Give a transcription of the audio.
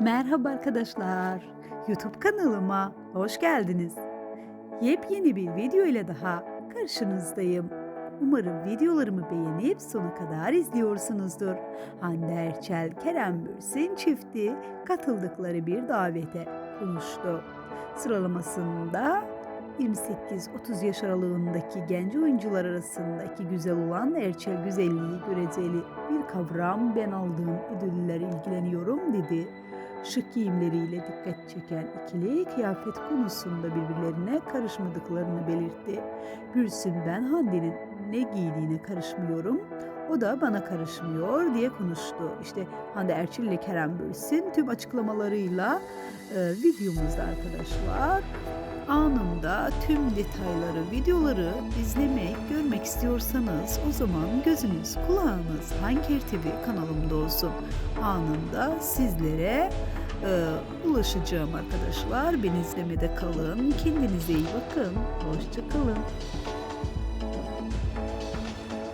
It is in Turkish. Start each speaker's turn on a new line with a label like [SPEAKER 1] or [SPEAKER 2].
[SPEAKER 1] Merhaba arkadaşlar. YouTube kanalıma hoş geldiniz. Yepyeni bir video ile daha karşınızdayım. Umarım videolarımı beğenip sona kadar izliyorsunuzdur. Hande Erçel, Kerem Bürsin çifti katıldıkları bir davete konuştu. Sıralamasında 28-30 yaş aralığındaki genç oyuncular arasındaki güzel olan Erçel güzelliği göreceli bir kavram ben aldığım ödülleri ilgileniyorum dedi. Şık giyimleriyle dikkat çeken ikili kıyafet konusunda birbirlerine karışmadıklarını belirtti. Gülsün ben Hande'nin ne giydiğine karışmıyorum, o da bana karışmıyor diye konuştu. İşte Hande Erçel ile Kerem Bürsin tüm açıklamalarıyla videomuzda arkadaşlar anında tüm detayları, videoları izlemek, görmek istiyorsanız o zaman gözünüz, kulağınız Hanker TV kanalımda olsun. Anında sizlere e, ulaşacağım arkadaşlar. Beni izlemede kalın. Kendinize iyi bakın. Hoşçakalın.